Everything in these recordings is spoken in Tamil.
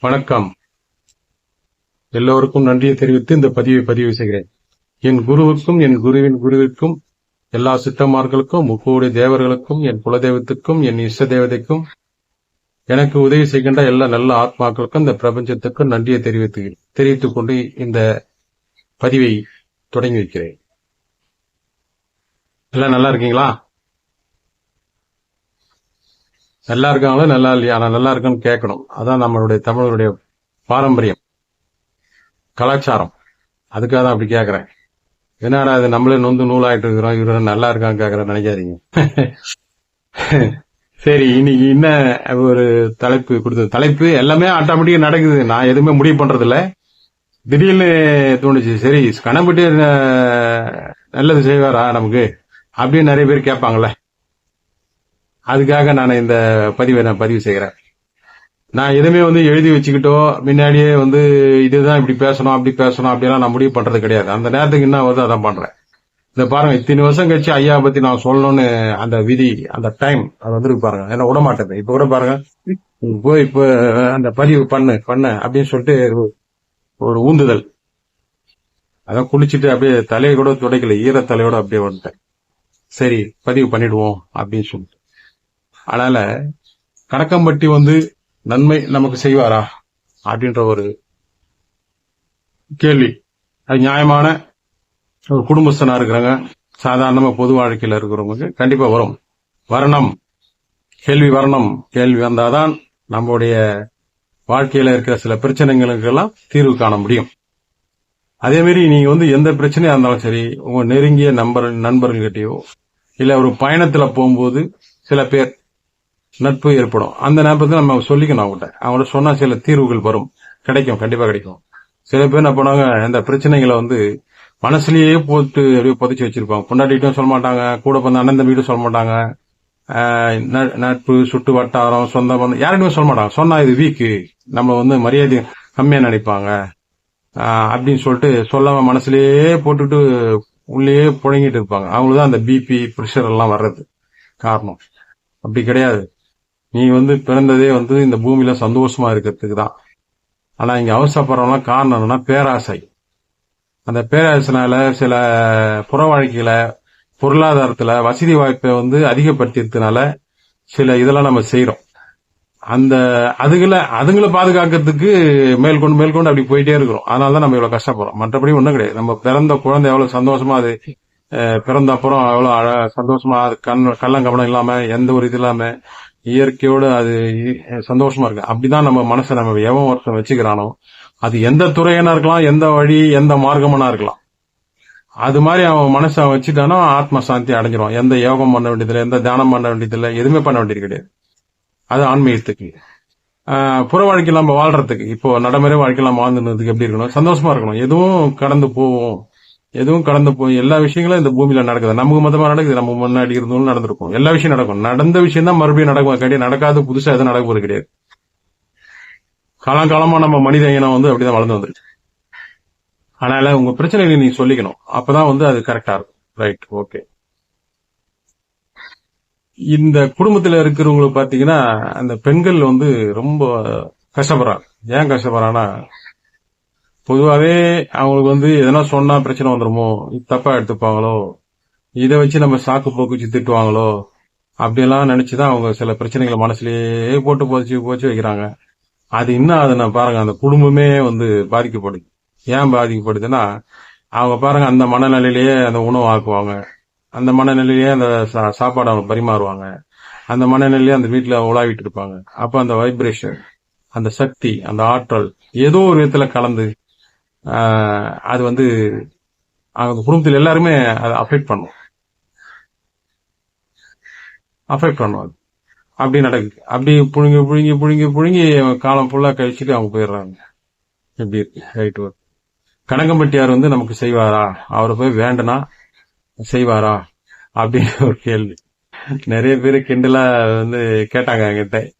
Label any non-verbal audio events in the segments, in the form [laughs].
வணக்கம். எல்லோருக்கும் நன்றியை தெரிவித்து இந்த பதிவை பதிவு செய்கிறேன். என் குருவுக்கும் என் குருவின் குருவிற்கும் எல்லா சித்தமார்களுக்கும் முக்கோடி தேவர்களுக்கும் என் குலதெய்வத்துக்கும் என் இஷ்ட தேவதைக்கும் எனக்கு உதவி செய்கின்ற எல்லா நல்ல ஆத்மாக்களுக்கும் இந்த பிரபஞ்சத்துக்கும் நன்றியை தெரிவித்து தெரிவித்துக் கொண்டு இந்த பதிவை தொடங்கி வைக்கிறேன். எல்லாம் நல்லா இருக்கீங்களா? நல்லா இருக்காங்களோ நல்லா இல்லையா? நான் நல்லா இருக்கான்னு கேட்கணும். அதான் நம்மளுடைய தமிழருடைய பாரம்பரியம். கலாச்சாரம். அதுக்காக தான் அப்படி கேட்கறேன். என்னடா அது நம்மளே நொந்து நூலாயிட்டு இருக்கிறோம் இவரு நல்லா இருக்கான்னு கேட்கறேன் நினைக்காதீங்க. [laughs] சரி இன்னைக்கு என்ன ஒரு தலைப்பு கொடுத்தது தலைப்பு எல்லாமே ஆட்டோமேட்டிக்காக நடக்குது. நான் எதுவுமே முடிவு பண்றதில்ல. திடீர்னு தோணுச்சு சரி கணப்பட்டு நல்லது செய்வாரா நமக்கு? அப்படின்னு நிறைய பேர் கேட்பாங்களே அதுக்காக நான் இந்த பதிவை நான் பதிவு செய்கிறேன். நான் எதுவுமே வந்து எழுதி வச்சுக்கிட்டோ முன்னாடியே வந்து இதுதான் இப்படி பேசணும் அப்படி பேசணும் அப்படிலாம் நான் முடிவு பண்றது கிடையாது. அந்த நேரத்துக்கு என்ன வருதோ அதான் பண்றேன். இந்த பாருங்க இத்தனை வருஷம் கழிச்சு ஐயா பத்தி நான் சொல்லணும்னு அந்த விதி அந்த டைம் அது வந்துருக்கு பாருங்க. என்ன விட மாட்டேன் இப்ப கூட பாருங்க போய் இப்ப அந்த பதிவு பண்ணு பண்ணு அப்படின்னு சொல்லிட்டு ஒரு ஊந்துதல். அதான் குளிச்சுட்டு அப்படியே தலையை கூட துடைக்கல ஈர தலையோட அப்படியே வந்துட்டேன். சரி பதிவு பண்ணிடுவோம் அப்படின்னு சொல்லிட்டு. அதனால கணக்கம்பட்டி வந்து நன்மை நமக்கு செய்வாரா? அப்படின்ற ஒரு கேள்வி. அது நியாயமான ஒரு குடும்பஸ்தனா இருக்கிறாங்க. சாதாரணமா பொது வாழ்க்கையில இருக்கிறவங்களுக்கு கண்டிப்பா வரும். வரணும். கேள்வி வரணும். கேள்வி வந்தாதான் நம்முடைய வாழ்க்கையில இருக்கிற சில பிரச்சனைகளுக்கெல்லாம் தீர்வு காண முடியும். அதே மாதிரி நீங்க வந்து எந்த பிரச்சனையா இருந்தாலும் சரி உங்க நெருங்கிய நண்பர் நண்பர்கள்கிட்டயோ இல்ல ஒரு பயணத்துல போகும்போது சில பேர் நட்பு ஏற்படும். அந்த நேரத்தில் நம்ம சொல்லிக்கணும் அவங்ககிட்ட அவங்கள்ட்ட சொன்னா சில தீர்வுகள் வரும். கிடைக்கும் கண்டிப்பா கிடைக்கும். சில பேர் என்ன பண்ணுவாங்க இந்த பிரச்சனைகளை வந்து மனசுலயே போட்டு அப்படியே புதைச்சு வச்சிருப்பாங்க. கொண்டாடிட்டும் சொல்ல மாட்டாங்க கூட பிறந்த அண்ணன் தம்பிட்டும் சொல்ல மாட்டாங்க. நட்பு சுட்டு வட்டாரம் சொந்த பந்தம் யார்கிட்டயும் சொல்ல மாட்டாங்க. சொன்னா இது வீக்கு. நம்ம வந்து மரியாதை கம்மியா நினைப்பாங்க. அப்படின்னு சொல்லிட்டு சொல்லாம மனசுலயே போட்டுட்டு உள்ளேயே புழங்கிட்டு இருப்பாங்க. அவங்களுக்கு தான் அந்த பிபி ப்ரெஷர் எல்லாம் வர்றது காரணம். அப்படி கிடையாது. நீ வந்து பிறந்ததே வந்து இந்த பூமியில சந்தோஷமா இருக்கிறதுக்கு தான் ஆனா இங்க அவசரப்படுறவங்களாம் காரணம் என்னன்னா பேராசை. அந்த பேராசைனால சில புற வாழ்க்கையில பொருளாதாரத்துல வசதி வாய்ப்பை வந்து அதிகப்படுத்தியதுனால சில இதெல்லாம் நம்ம செய்யறோம் அந்த அதுகளை அதுங்களை பாதுகாக்கிறதுக்கு மேற்கொண்டு மேற்கொண்டு அப்படி போயிட்டே இருக்கிறோம். அதனால தான் நம்ம இவ்வளவு கஷ்டப்படுறோம். மற்றபடி ஒண்ணும் கிடையாது. நம்ம பிறந்த குழந்தை எவ்வளவு சந்தோஷமா அது அஹ், பிறந்த அப்புறம் எவ்வளவு அழ- சந்தோஷமா கண் கண் கவனம் இல்லாம எந்த ஒரு இது இல்லாம இயற்கையோட அது இ- சந்தோஷமா இருக்கு. அப்படிதான் நம்ம மனசை நம்ம எவன் ஒருத்தன் வச்சுக்கிறானோ அது எந்த துறையனா இருக்கலாம் எந்த வழி எந்த மார்க்கமனா இருக்கலாம். அது மாதிரி அவன் மனசை அவன் வச்சுட்டானோ ஆத்ம சாந்தி அடைஞ்சிரும். எந்த யோகம் பண்ண வேண்டியதில்லை எந்த தியானம் பண்ண வேண்டியதில்லை எதுவுமே பண்ண வேண்டியது கிடையாது. அது ஆன்மீகத்துக்கு. ஆஹ் புற வாழ்க்கையில் நம்ம வாழ்றதுக்கு. இப்போ நடைமுறை வாழ்க்கையில் நம்ம வாழ்ந்துனதுக்கு எப்படி இருக்கணும்? சந்தோஷமா இருக்கணும். எதுவும் கடந்து போவோம். எதுவும் கடந்து போய் எல்லா விஷயங்களும் இந்த பூமியில நடக்குது. நமக்கு மொத்தமா நடக்குது. நம்ம முன்னாடி இருந்தவங்களும் நடந்திருக்கும். எல்லா விஷயம் நடக்கும். நடந்த விஷயம் தான் மறுபடியும் நடக்கும். கிடையாது. நடக்காத புதுசா எதுவும் நடக்க போறது கிடையாது. காலங்காலமா நம்ம மனித இனம் வந்து அப்படிதான் வளர்ந்து வந்துருக்கு அதனால உங்க பிரச்சனைகளை நீங்க சொல்லிக்கணும். அப்பதான் வந்து அது கரெக்டா இருக்கும். ரைட் ஓகே இந்த குடும்பத்துல இருக்கிறவங்களுக்கு பாத்தீங்கன்னா அந்த பெண்கள் வந்து ரொம்ப கஷ்டப்படுறாங்க. ஏன் கஷ்டப்படுறாங்கன்னா பொதுவாகவே அவங்களுக்கு வந்து எதனா சொன்னா பிரச்சனை வந்துருமோ தப்பா எடுத்துப்பாங்களோ இதை வச்சு நம்ம சாக்கு போக்கு வச்சு திட்டுவாங்களோ அப்படியெல்லாம் நினைச்சுதான் அவங்க சில பிரச்சனைகளை மனசுலயே போட்டு போச்சு போச்சு வைக்கிறாங்க. அது இன்னும் அதை நான் பாருங்க அந்த குடும்பமே வந்து பாதிக்கப்படுது. ஏன் பாதிக்கப்படுதுன்னா அவங்க பாருங்க அந்த மனநிலையிலேயே அந்த உணவு ஆக்குவாங்க. அந்த மனநிலையிலேயே அந்த சா- சாப்பாடு அவங்க பரிமாறுவாங்க. அந்த மனநிலையிலேயே அந்த வீட்டில் உலாவிட்டு இருப்பாங்க. அப்ப அந்த வைப்ரேஷன் அந்த சக்தி அந்த ஆற்றல் ஏதோ ஒரு விதத்துல கலந்து அது வந்து அந்த குடும்பத்தில் எல்லாருமே அதை அஃபெக்ட் பண்ணும். அஃபெக்ட் பண்ணும் அது. அப்படி நடக்குது. அப்படி புழுங்கி புழுங்கி புழுங்கி புழுங்கி காலம் ஃபுல்லா கழிச்சுட்டு அவங்க போயிடுறாங்க. எப்படி இருக்கு? ரைட் ஒர்க் கனகம்பட்டியார் வந்து நமக்கு செய்வாரா? அவரை போய் வேண்டனா செய்வாரா? அப்படின்னு ஒரு கேள்வி. நிறைய பேர் கிண்டலா வந்து கேட்டாங்க என்கிட்ட.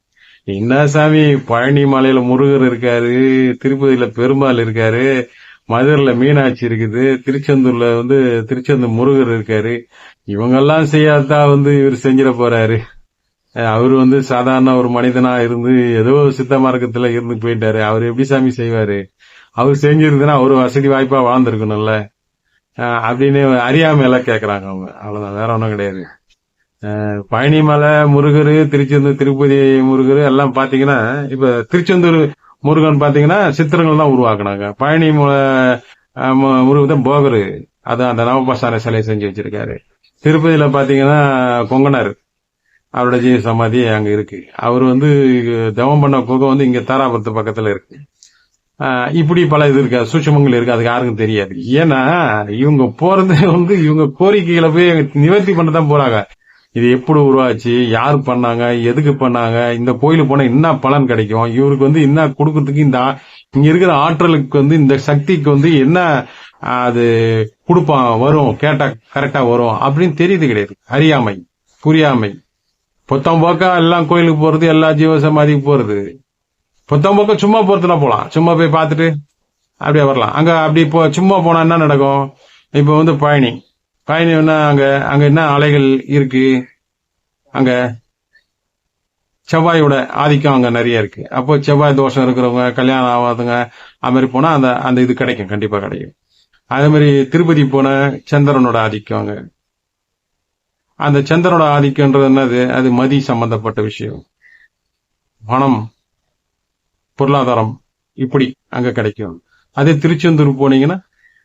என்ன சாமி பழனி மலையில முருகர் இருக்காரு திருப்பதியில பெருமாள் இருக்காரு மதுரையில மீனாட்சி இருக்குது திருச்செந்தூர்ல வந்து திருச்செந்தூர் முருகர் இருக்காரு. இவங்கெல்லாம் செய்யாதான் வந்து இவர் செஞ்சிட போறாரு. அவர் அவரு வந்து சாதாரண ஒரு மனிதனா இருந்து ஏதோ சித்த மார்க்கத்துல இருந்து போயிட்டாரு. அவர் எப்படி சாமி செய்வாரு? அவர் செஞ்சிருந்தா அவரு வசதி வாய்ப்பா வாழ்ந்திருக்கணும்ல. அப்படின்னு அறியாமையெல்லாம் கேக்குறாங்க அவங்க. அவ்வளவுதான். வேற ஒன்றும் கிடையாது. பழனிமலை முருகர் திருச்செந்தூர் திருப்பதி முருகர் எல்லாம் பாத்தீங்கன்னா இப்ப திருச்செந்தூர் முருகன் பாத்தீங்கன்னா சித்திரங்கள் தான் உருவாக்குனாங்க. பழனி முருகன் தான் போகரு. அதான் அந்த நவபாசான சிலையை செஞ்சு வச்சிருக்காரு. திருப்பதியில பாத்தீங்கன்னா கொங்கனார் அவரோட ஜீவ சமாதி அங்க இருக்கு. அவர் வந்து தவம் பண்ண குகை வந்து இங்க தாராபுரத்து பக்கத்துல இருக்கு. ஆஹ் இப்படி பல இது இருக்கு சூட்சமங்கள் இருக்கு அதுக்கு யாருக்கும் தெரியாது. ஏன்னா இவங்க போறது வந்து இவங்க கோரிக்கைகளை போய் நிவர்த்தி பண்ண தான் போறாங்க. இது எப்படி உருவாச்சு யார் பண்ணாங்க எதுக்கு பண்ணாங்க இந்த கோயிலுக்கு போனா என்ன பலன் கிடைக்கும் இவருக்கு வந்து என்ன கொடுக்கறதுக்கு இந்த இங்க இருக்கிற ஆற்றலுக்கு வந்து இந்த சக்திக்கு வந்து என்ன அது கொடுப்பான் வரும் கேட்டா கரெக்டா வரும் அப்படின்னு தெரியுது கிடையாது. அறியாமை புரியாமை. பொத்தம் போக்கா எல்லாம் கோயிலுக்கு போறது எல்லா ஜீவ சமாதிக்கு போறது. பொத்தம் போக்க சும்மா போறதுனா போலாம். சும்மா போய் பார்த்துட்டு அப்படியே வரலாம். அங்க அப்படி இப்போ சும்மா போனா என்ன நடக்கும்? இப்போ வந்து பழனி பயணம்னா அங்க அங்க என்ன அலைகள் இருக்கு? அங்க செவ்வாயோட ஆதிக்கம் அங்க நிறைய இருக்கு. அப்போ செவ்வாய் தோஷம் இருக்கிறவங்க கல்யாணம் ஆகாதவங்க அது மாதிரி போனா அந்த அந்த இது கிடைக்கும். கண்டிப்பா கிடைக்கும். அதே மாதிரி திருப்பதி போன சந்திரனோட ஆதிக்கம் அங்க. அந்த சந்திரனோட ஆதிக்கம்ன்றது என்னது? அது மதி சம்பந்தப்பட்ட விஷயம். பணம் பொருளாதாரம் இப்படி அங்க கிடைக்கும். அதே திருச்செந்தூர் போனீங்கன்னா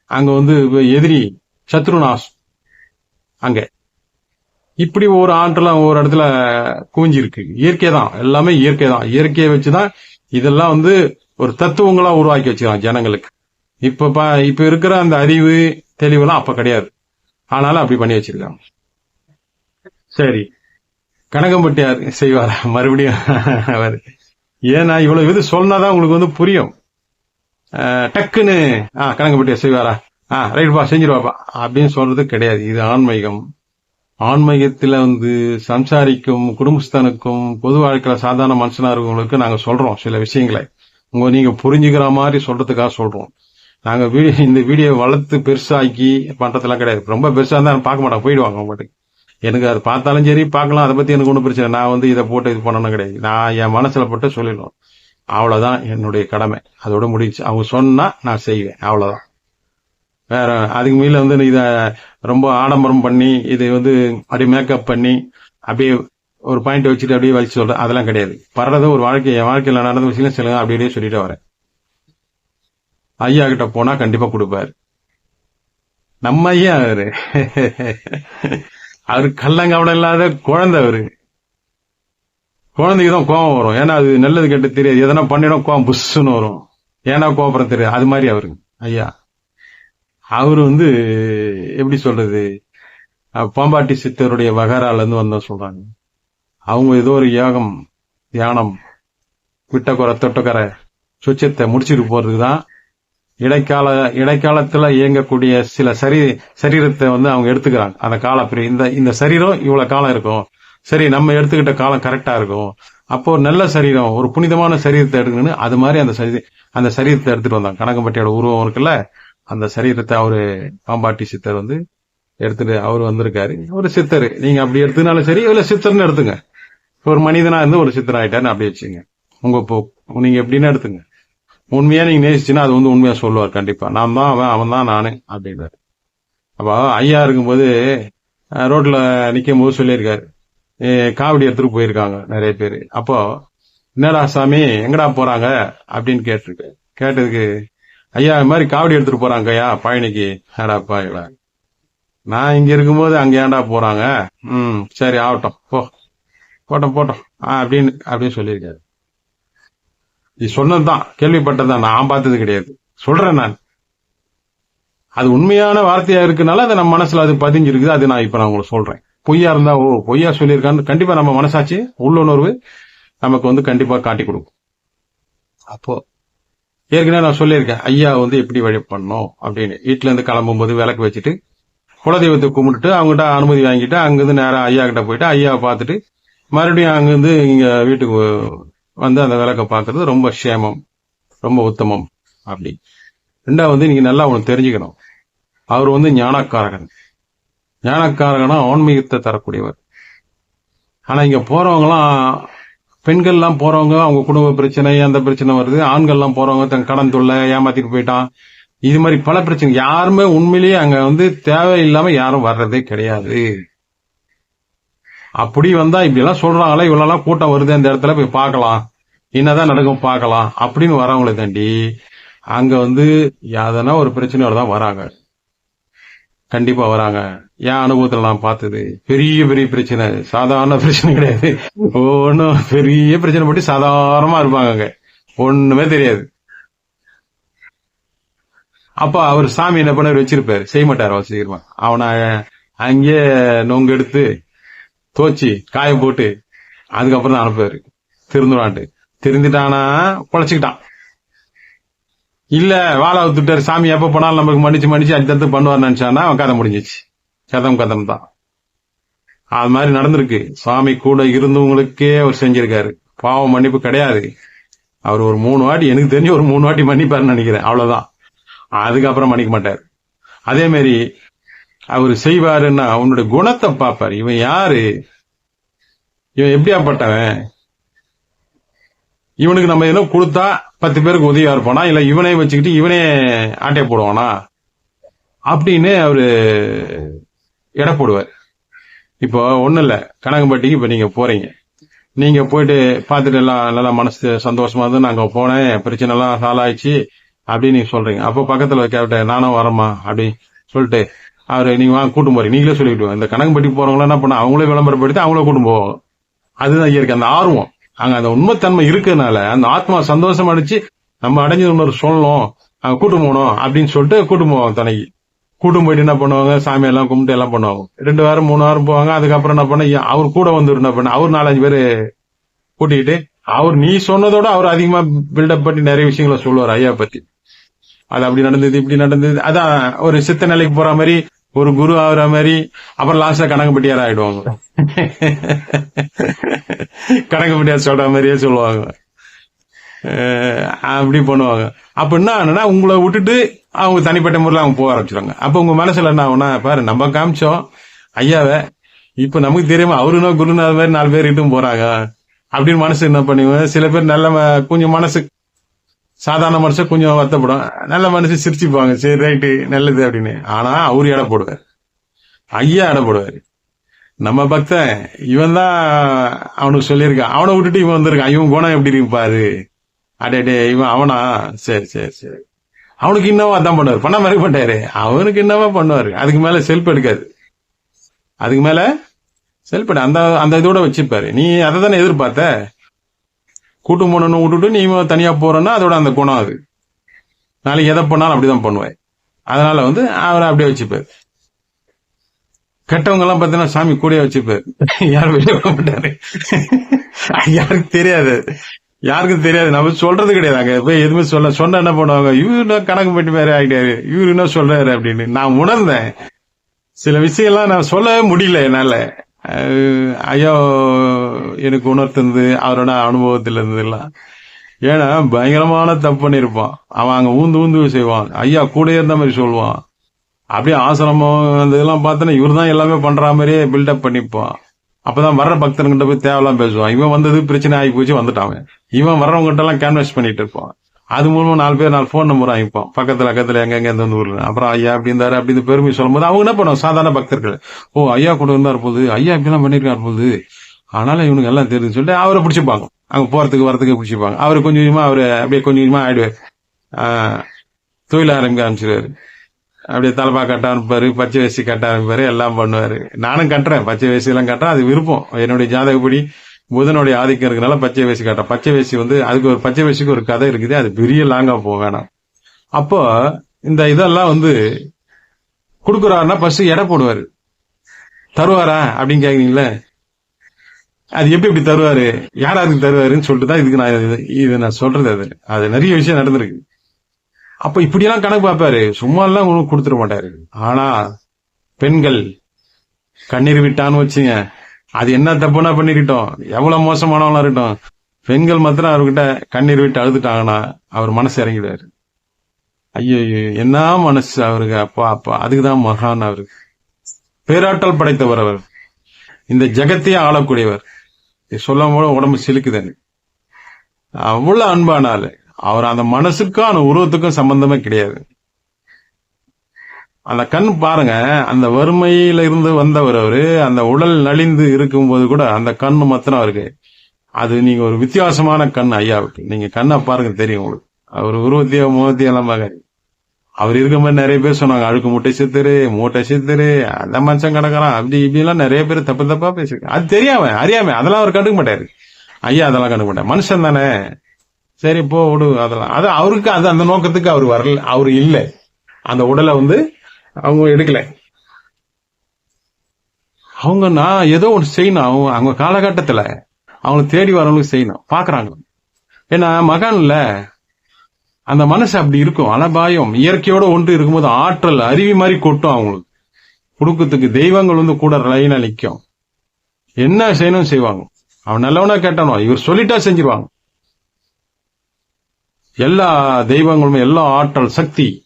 அங்க வந்து எதிரி சத்ருநாஸ் அங்க. இப்படி ஒரு ஆற்றலாம் ஒரு இடத்துல குவிஞ்சிருக்கு. இயற்கை தான் எல்லாமே இயற்கை தான் இயற்கையை வச்சுதான் இதெல்லாம் வந்து ஒரு தத்துவங்களா உருவாக்கி வச்சுக்கலாம் ஜனங்களுக்கு. இப்ப பா இப்ப இருக்கிற அந்த அறிவு தெளிவுலாம் அப்ப கிடையாது. ஆனாலும் அப்படி பண்ணி வச்சிருக்காங்க. சரி. கனகம்பட்டியார் செய்வார்? மறுபடியும் அவர். ஏன்னா இவ்வளவு இது சொன்னாதான் உங்களுக்கு வந்து புரியும். டக்குன்னு ஆஹ் கனகம்பட்டியார் செய்வாரா? ஆ ரைட்பா செஞ்சிருவாப்பா அப்படின்னு சொல்றது கிடையாது. இது ஆன்மீகம். ஆன்மீகத்தில் வந்து சம்சாரிக்கும் குடும்பஸ்தனுக்கும் பொது வாழ்க்கையில் சாதாரண மனுஷனா இருக்கவங்களுக்கு நாங்கள் சொல்றோம் சில விஷயங்களை. உங்க நீங்க புரிஞ்சுக்கிற மாதிரி சொல்றதுக்காக சொல்றோம். நாங்க வீடியோ இந்த வீடியோ வளர்த்து பெருசாக்கி பண்றதெல்லாம் கிடையாது. ரொம்ப பெருசா இருந்தா பார்க்க மாட்டாங்க போயிடுவாங்க அவங்க எனக்கு அது பார்த்தாலும் சரி பார்க்கலாம். அதை பத்தி எனக்கு ஒன்றும் பிரச்சனை நான் வந்து இதை போட்டு இது பண்ணணும் கிடையாது. நான் என் மனசுல போட்டு சொல்லிடுவேன் அவ்வளவுதான் என்னுடைய கடமை. அதோட முடிச்சு அவங்க சொன்னா நான் செய்வேன். அவ்வளவுதான். அதுக்கு மேல வந்து இத ரொம்ப ஆடம்பரம் பண்ணி இது வந்து அப்படியே மேக்கப் பண்ணி அப்படியே ஒரு பாயிண்ட் வச்சுட்டு அப்படியே வலிச்சு சொல்றேன் அதெல்லாம் கிடையாது. படுறது ஒரு வாழ்க்கை என் வாழ்க்கையில நடந்த விஷயம் சில அப்படியே அப்படியே சொல்லிட்டு வரேன். ஐயா கிட்ட போனா கண்டிப்பா கொடுப்பாரு. நம்ம ஐயா அவரு. அவரு கள்ளங்கவனம் இல்லாத குழந்தை அவரு. குழந்தைக்கு தான் வரும். ஏன்னா அது நல்லது கெட்டு தெரியாது. எதனா பண்ணிடும் கோவம் புஷ்ஷுன்னு வரும். ஏன்னா கோபுரம் தெரியாது. அது மாதிரி அவரு ஐயா. அவர் வந்து எப்படி சொல்றது பாம்பாட்டி சித்தருடைய வகரால இருந்து வந்தோம் சொல்றாங்க. அவங்க ஏதோ ஒரு யோகம் தியானம் விட்டக்குறை தொட்டக்கரை சுச்சத்தை முடிச்சிட்டு போறதுக்கு தான் இடைக்கால இடைக்காலத்துல இயங்கக்கூடிய சில சரி சரீரத்தை வந்து அவங்க எடுத்துக்கிறாங்க. அந்த கால இந்த இந்த சரீரம் இவ்வளவு காலம் இருக்கும். சரி நம்ம எடுத்துக்கிட்ட காலம் கரெக்டா இருக்கும். அப்போ நல்ல சரீரம் ஒரு புனிதமான சரீரத்தை எடுக்கணும்னு அது மாதிரி அந்த சரீர அந்த சரீரத்தை எடுத்துட்டு வந்தாங்க. கனகம்பட்டியோட உருவம் இருக்குல்ல? அந்த சரீரத்தை அவரு பாம்பாட்டி சித்தர் வந்து எடுத்துட்டு அவர் வந்திருக்காரு. ஒரு சித்தர். நீங்க அப்படி எடுத்துனாலும் சரி இல்ல சித்தர்னு எடுத்துங்க. ஒரு மனிதனா இருந்து ஒரு சித்தர் ஆயிட்டாருன்னு அப்படி வச்சுங்க உங்க போ நீங்க எப்படின்னு எடுத்துங்க. உண்மையா நீங்க நேசிச்சுன்னா அது வந்து உண்மையா சொல்லுவார் கண்டிப்பா. நான் தான் அவன் அவன் தான் நானு அப்படின்றாரு. அப்போ ஐயா இருக்கும்போது ரோட்ல நிக்கும் போது சொல்லியிருக்காரு காவடி எடுத்துட்டு போயிருக்காங்க நிறைய பேர். அப்போ என்னடா சாமி எங்கடா போறாங்க? அப்படின்னு கேட்டிருக்கு. கேட்டதுக்கு ஐயா இது மாதிரி காவடி எடுத்துட்டு போறாங்க ஐயா பழனிக்கு ஏடா நான் இங்க இருக்கும்போது அங்க ஏன்டா போறாங்க? ம் சரி ஆகட்டும். போ. போட்டோம் போட்டோம். ஆ, அப்படின்னு அப்படின்னு சொல்லியிருக்காரு. இது சொன்னதுதான் கேள்விப்பட்டதுதான் நான் பார்த்தது கிடையாது. சொல்றேன் நான். அது உண்மையான வார்த்தையா இருக்குனால அது நம்ம மனசுல அது பதிஞ்சிருக்குது அது நான் இப்ப நான் உங்களுக்கு சொல்றேன். பொய்யா இருந்தா ஓ பொய்யா சொல்லியிருக்கான்னு கண்டிப்பா நம்ம மனசாச்சு உள்ளுணர்வு நமக்கு வந்து கண்டிப்பா காட்டி கொடுக்கும். அப்போ ஏற்கனவே நான் சொல்லியிருக்கேன் ஐயா வந்து எப்படி வழி பண்ணணும் அப்படின்னு. வீட்டுல இருந்து கிளம்பும்போது விளக்கு வச்சுட்டு குலதெய்வத்தை கும்பிட்டுட்டு அவங்ககிட்ட அனுமதி வாங்கிட்டு அங்கிருந்து நேராக ஐயா கிட்ட போயிட்டு ஐயாவை பார்த்துட்டு மறுபடியும் அங்கிருந்து இங்க வீட்டுக்கு வந்து அந்த விளக்கை பார்க்கறது ரொம்ப சேமம் ரொம்ப உத்தமம் அப்படி. ரெண்டாவது வந்து நீங்க நல்லா ஒன்று தெரிஞ்சுக்கணும். அவர் வந்து ஞானக்காரகன். ஞானக்காரகனா ஆன்மீகத்தை தரக்கூடியவர். ஆனா இங்க போகிறவங்களாம் பெண்கள்லாம் போறவங்க அவங்க குடும்ப பிரச்சனை அந்த பிரச்சனை வருது. ஆண்கள்லாம் போறவங்க தன் கடன் தொல்லை ஏமாத்திட்டு போயிட்டான். இது மாதிரி பல பிரச்சனை யாருமே உண்மையிலேயே அங்க வந்து தேவையில்லாம யாரும் வர்றதே கிடையாது. அப்படி வந்தா இப்படி எல்லாம் சொல்றாங்களா இவ்வளவு கூட்டம் வருது அந்த இடத்துல போய் பார்க்கலாம். என்னதான் நடக்கும் பார்க்கலாம். அப்படின்னு வரவங்களை தாண்டி அங்க வந்து யாதனா ஒரு பிரச்சனையோட தான் வராங்க. கண்டிப்பா வராங்க. என் அனுபவத்துல நான் பார்த்தது பெரிய பெரிய பிரச்சனை. சாதாரண பிரச்சனை கிடையாது. [laughs] ஒன்னும் பெரிய பிரச்சனை பற்றி சாதாரணமா இருப்பாங்க ஒண்ணுமே தெரியாது. அப்ப அவர் சாமி என்ன பண்ணாரு? வச்சிருப்பாரு. செய்ய மாட்டாரு அவர் சீக்கிரமா. அவனை அங்கேயே நொங்கு எடுத்து தோச்சி காய போட்டு அதுக்கப்புறம் தான் அனுப்புவாரு. திருந்துடான்ட்டு திருந்துட்டானா? பொழைச்சுக்கிட்டான். இல்ல வாழை விட்டுட்டாரு சாமி எப்ப போனாலும் நமக்கு மன்னிச்சு மன்னிச்சு அடுத்தடுத்து பண்ணுவார் நினைச்சானா அவன் கதை முடிஞ்சிச்சு. கதம் கதம் தான். அது மாதிரி நடந்திருக்கு. சுவாமி கூட இருந்தவங்களுக்கே அவர் செஞ்சிருக்காரு. பாவம் மன்னிப்பு கிடையாது. அவர் ஒரு மூணு வாட்டி எனக்கு தெரிஞ்சு ஒரு மூணு வாட்டி மன்னிப்பாருன்னு நினைக்கிறேன். அவ்வளவுதான். அதுக்கப்புறம் மன்னிக்க மாட்டார். அதே மாதிரி அவர் செய்வாருன்னா அவனுடைய குணத்தை பார்ப்பார். இவன் யாரு? இவன் எப்படியாப்பட்டவன்? இவனுக்கு நம்ம ஏதோ கொடுத்தா பத்து பேருக்கு உதவியா இருப்பானா? இல்ல இவனே வச்சுக்கிட்டு இவனே ஆட்டையை போடுவானா? அப்படின்னு அவரு எடை போடுவார். இப்போ ஒன்றும் இல்லை. கனகம்பட்டிக்கு இப்ப நீங்க போறீங்க. நீங்க போயிட்டு பார்த்துட்டு எல்லாம் நல்லா மனசு சந்தோஷமா இருந்து நாங்க போனேன் பிரச்சனை எல்லாம் சால்வ் ஆயிடுச்சு அப்படின்னு நீங்க சொல்றீங்க. அப்போ பக்கத்துல கேட்ட நானும் வரமா அப்படி சொல்லிட்டு அவரு நீங்க வாங்க கூட்டும் போறீங்க. நீங்களே சொல்லிவிட்டு இந்த கனகம்பட்டிக்கு போறவங்களாம் என்ன பண்ண அவங்களே விளம்பரப்படுத்தி அவங்களே கூட்டும் போவாங்க. அதுதான் இயற்கை அந்த ஆர்வம். அங்க அந்த உண்மைத்தன்மை இருக்கிறதுனால அந்த ஆத்மா சந்தோஷம் அடிச்சு நம்ம அடைஞ்சது இன்னொரு சொல்லணும் அங்க கூட்டும் போகணும் அப்படின்னு சொல்லிட்டு கூட்டு போவாங்க தனக்கு கூட்டும் போயிட்டு என்ன பண்ணுவாங்க? சாமி எல்லாம் கும்பிட்டு எல்லாம் பண்ணுவாங்க. ரெண்டு வாரம் மூணு வாரம் போவாங்க. அதுக்கப்புறம் என்ன பண்ண அவர் கூட வந்து என்ன பண்ண அவர் நாலஞ்சு பேர் கூட்டிக்கிட்டு அவர் நீ சொன்னதோட அவர் அதிகமா பில்டப் பண்ணி நிறைய விஷயங்களை சொல்லுவார் ஐயா பத்தி. அது அப்படி நடந்தது இப்படி நடந்தது. அதான் ஒரு சித்த நிலைக்கு போற மாதிரி ஒரு குரு ஆகுற மாதிரி அப்புறம் லாஸ்ட்ல கணக்குப்பட்டியார் ஆயிடுவாங்க. கணக்குப்பட்டியார் சொல்ற மாதிரியே சொல்லுவாங்க. அப்படி பண்ணுவாங்க. அப்ப என்ன ஆகுனா உங்களை விட்டுட்டு அவங்க தனிப்பட்ட முறையில் அவங்க போக ஆரம்பிச்சிருவாங்க. அப்ப உங்க மனசுல என்ன ஆகுனா பாரு நம்ம காமிச்சோம். ஐயாவை இப்ப நமக்கு தெரியுமா அவருனா குருநாத மாதிரி நாலு பேர் இட்டும் போறாங்க. அப்படின்னு மனசு என்ன பண்ணுவேன் சில பேர் நல்ல ம- கொஞ்சம் மனசு சாதாரண மனுஷன் கொஞ்சம் வருத்தப்படும். நல்ல மனுஷன் சிரிச்சுப்பாங்க. சரி ரைட்டு நல்லது அப்படின்னு. ஆனா அவரு இட போடுவார். ஐயா இட போடுவாரு. நம்ம பக்தன் இவன் தான் அவனுக்கு சொல்லியிருக்கான். அவனை விட்டுட்டு இவன் வந்திருக்கான். இவன் குணம் எப்படி இருக்கு பாரு அடே இவன் அவனா? சரி சரி சரி. அவனுக்கு இன்னவா தான் பண்ணுவார். பண்ண மாதிரி மாட்டாரு அவனுக்கு இன்னவா பண்ணுவாரு. அதுக்கு மேல செல்ஃப் எடுக்காது. அதுக்கு மேல செல்ஃப் எடு. அந்த அந்த இதோட வச்சுப்பாரு. நீ அதை தானே எதிர்பார்த்த? கூட்டு போனன்னு விட்டுட்டு நீ தனியா போறேன்னா அதோட அந்த குணம் அது. நாளைக்கு எதை பண்ணாலும் அப்படிதான் பண்ணுவேன். அதனால வந்து அவரை அப்படியே வச்சுப்பாரு கெட்டவங்க எல்லாம் பாத்தீங்கன்னா சாமி கூடயே வச்சுப்பாரு யாரும் வெளியே போக மாட்டாரு. யாருக்கு தெரியாது. யாருக்கும் தெரியாது. நம்ம சொல்றது கிடையாது. அங்க போய் எதுவுமே சொல்ல சொன்ன என்ன பண்ணுவாங்க? இவரு கணக்கு பண்ணி வேற ஆயிட்டாரு. இவரு என்ன சொல்றாரு அப்படின்னு நான் உணர்ந்தேன். சில விஷயம்லாம் நான் சொல்லவே முடியல என்னால. ஐயோ எனக்கு உணர்த்துனது அவரோட அனுபவத்துல இருந்ததெல்லாம் ஏன்னா பயங்கரமான தப்பு பண்ணியிருப்பான் அவன் அங்கே ஊந்து ஊந்து செய்வான். ஐயா கூட இருந்த மாதிரி சொல்லுவான். அப்படியே ஆசிரமம் அந்த இதெல்லாம் பார்த்தோன்னா இவர் தான் எல்லாமே பண்ற மாதிரியே பில்டப் பண்ணிப்பான். அப்பதான் வர்ற பக்தர்கிட்ட போய் தேவையெல்லாம் பேசுவான். இவன் வந்தது பிரச்சனை ஆகி போச்சு வந்துட்டான் இவன் வர்றவங்ககிட்ட எல்லாம் கேன்வஸ் பண்ணிட்டு இருப்பான். அது மூலமா நாலு பேர் நாலு ஃபோன் நம்பர் வாங்கிப்பான். பக்கத்துல பக்கத்துல எங்க எங்க இந்த ஊர்ல. அப்புறம் ஐயா அப்படி இருந்தாரு அப்படின்னு பெருமை சொல்லும்போது அவங்க என்ன பண்ணுவாங்க? சாதாரண பக்தர்கள். ஓ ஐயா கூட இருந்தா போகுது ஐயா இப்படி எல்லாம் பண்ணிருக்காரு போகுது ஆனாலும் இவனுக்கு எல்லாம் தெரியுதுன்னு சொல்லிட்டு அவரை பிடிச்சிப்பாங்க. அங்கே போறதுக்கு வரத்துக்கு பிடிச்சிப்பாங்க. அவர் கொஞ்சம் கொஞ்சமாக அவர் அப்படியே கொஞ்சம் கொஞ்சமாக ஆயிடுவார். தொழில் ஆரம்பிக்க ஆரம்பிச்சிருவாரு. அப்படியே தலைப்பா கட்ட ஆரம்பிப்பாரு பச்சை வேசி கட்ட ஆரம்பிப்பாரு எல்லாம் பண்ணுவாரு. நானும் கட்டுறேன். பச்சை வேசி எல்லாம் கட்டுறேன். அது விருப்பம். என்னுடைய ஜாதகப்படி புதனுடைய ஆதிக்கம் இருக்கிறனால பச்சை வேசி கட்டுறேன். பச்சை வேசி வந்து அதுக்கு ஒரு பச்சை வேசிக்கு ஒரு கதை இருக்குது. அது பெரிய லாங்கா போக வேணாம். அப்போ இந்த இதெல்லாம் வந்து கொடுக்குறாருன்னா ஃபர்ஸ்ட் எடை போடுவாரு. தருவாரா அப்படின்னு கேக்குறீங்களே? அது எப்படி எப்படி தருவாரு? யார் யாருக்கு தருவாருன்னு சொல்லிட்டு தான் இதுக்கு நான் இது- நான் சொல்றது அது. அது நிறைய விஷயம் நடந்திருக்கு. அப்ப இப்படியெல்லாம் கணக்கு பார்ப்பாரு. சும்மா எல்லாம் உனக்கு கொடுத்துட மாட்டாரு. ஆனா பெண்கள் கண்ணீர் விட்டான்னு வச்சுங்க. அது என்ன தப்புனா பண்ணிருக்கட்டும். எவ்வளவு மோசமானவங்களா இருக்கட்டும். பெண்கள் மாத்திரம் அவர்கிட்ட கண்ணீர் விட்டு அழுதுட்டாங்கன்னா அவர் மனசு இறங்கிடுவாரு. ஐயோ என்ன மனசு அவருக்கு? அப்பா அப்பா அதுக்குதான் மகான் அவருக்கு பேராற்றல் படைத்தவர் அவர். இந்த ஜெகத்தையே ஆளக்கூடியவர். சொல்லும் போது உடம்பு சிலுக்குது எனக்கு. அவ்வளவு அன்பான ஆளு அவர் அந்த மனசுக்கும் அந்த உருவத்துக்கும் சம்பந்தமே கிடையாது. அந்த கண் பாருங்க அந்த வறுமையில இருந்து வந்தவர் அவரு அந்த உடல் நலிந்து இருக்கும்போது கூட அந்த கண்ணு மாத்திரம் அவருக்கு அது நீங்க ஒரு வித்தியாசமான கண் ஐயாவுக்கு. நீங்க கண்ணை பாருங்க தெரியும் உங்களுக்கு. அவர் உருவத்தையோ முகத்தையோ எல்லாம் பார்க்காது அவர் இருக்கும்போது நிறைய பேர் சொன்னாங்க. அழுக்கு மூட்டை சித்துரு மூட்டை சித்துரு அந்த மனுஷன் கிடக்கிறான். அப்படி இப்படி எல்லாம் நிறைய பேர் தப்பு தப்பா பேசிருக்காங்க அது தெரியாம அறியாம அதெல்லாம் அவர் கண்டுக்க மாட்டாரு. ஐயா அதெல்லாம் கண்டுக்க மாட்டார். மனுஷன் தானே. சரி போ விடு அதெல்லாம். அது அவருக்கு அது அந்த நோக்கத்துக்கு அவர் வரல. அவர் இல்ல. அந்த உடலை வந்து அவங்க எடுக்கல. அவங்க நான் ஏதோ ஒன்று செய்யணும். அவங்க அவங்க காலகட்டத்துல அவங்களை தேடி வரவங்களுக்கு செய்யணும். பாக்குறாங்க. ஏன்னா மகான்ல அந்த மனசு அப்படி இருக்கும். அனபாயம் இயற்கையோட ஒன்று இருக்கும்போது ஆற்றல் அருவி மாதிரி கொட்டும் அவங்களுக்கு. குடுக்கத்துக்கு தெய்வங்கள் வந்து கூட லைனா நிக்கும். என்ன செய்யணும் செய்வாங்க. அவன் நல்லவனா கேட்டானோ இவர் சொல்லிட்டா செஞ்சிருவாங்க. எல்லா தெய்வங்களும் எல்லா ஆற்றல் சக்தி.